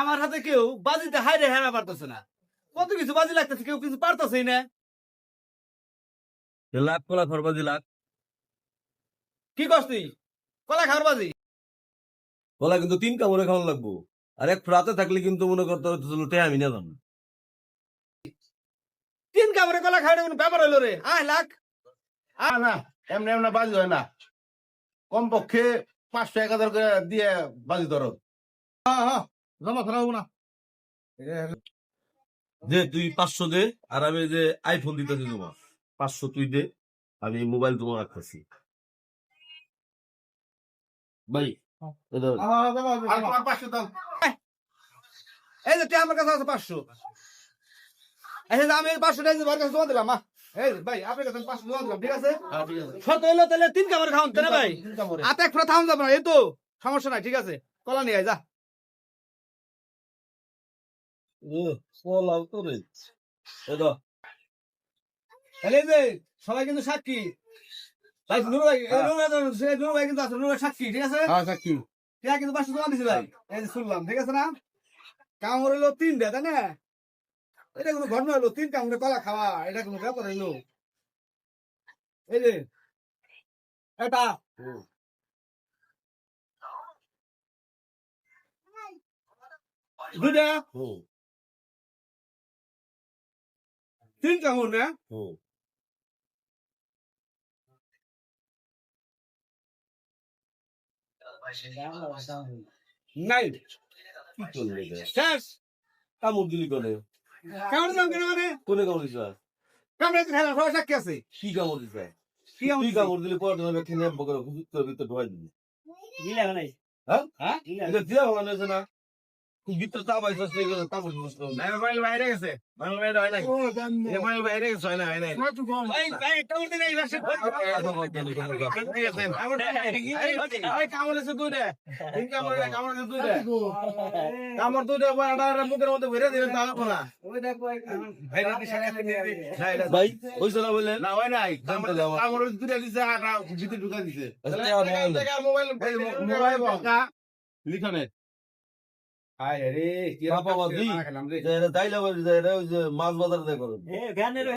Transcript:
আমার হাতে কেউ বাজিতে হাইরে হেরা পারতেছে না। কত কিছু বাজি লাগতেছে কেউ কিছু পারতেছেই না। লাখ কলা খরবাজি লাখ কি করছ তুই? কলা খাওয়ার বাজি? কলা কিন্তু তিন কামড়ে খাওয়ান লাগবো। আর এক রাতে থাকলে কিন্তু মনে করতে হতো আমি নিলাম তিন কামড়ে কলা খাওয়ার কোনো ব্যাপার হইল রে। আয় লাখ আ না এমনি এমনি বাজি হয় না। কমপক্ষে পাঁচশো এক হাজার করে দিয়ে বাজি ধরো। হ্যাঁ হ্যাঁ জমা করা হব না। দে তুই পাঁচশো দে আর আমি যে আইফোন দিতেছি তোমার পাঁচশো তুই দে আমি মোবাইল তোমার রাখতেছি। ভাই দাও। এই যে তুই আমার কাছে আছে পাঁচশো। আমি পাঁচশো টাকা কাছে জমা দিলাম মা। হ্যাঁ সমস্যা নাই ঠিক আছে? কলা নিয়ে আয় যা। আছে নুরু ভাই সাক্ষী ঠিক আছে? হ্যাঁ সাক্ষী। কিন্তু পাঁচশো দিছে ভাই। এই শুনলাম ঠিক আছে না? কামড় হইল তিন দে তাই না? এটা কোনো ঘটনা তিন কামড়ে কলা খাওয়া এটা কোনো ব্যাপার হইল? এই যে এটা। দুইটা। তিন কামড় না হুম। নাই? শেষ কামড় দিলি কোনে কামড় দাম কেন মানে কোনে কামড় দিছ কামড়ে তো খেলা সবাই সাক্ষী আছে কি কামড় দিছ কি তুই কামড় দিলি পরে তোমার খেলে বকর ভিতর ভিতর ঢোয়াই দিলি দিলা নাই হ্যাঁ হ্যাঁ এটা দিয়া ভালো না ভিতর নাই মোবাইল বাইরে গেছে। মোবাইল বাইরে হয় নাই? এ মোবাইল বাইরে গেছে হয় না হয় নাই? কামড় মুখের মধ্যে ভরে তা হবে না ভাই হইছে না বললেন না হয় নাই। কামড় দুইটা দিছে ভিতরে ঢুকা দিছে। আচ্ছা, মোবাইল মোবাইল লিখনে মাছ বাজার দেখো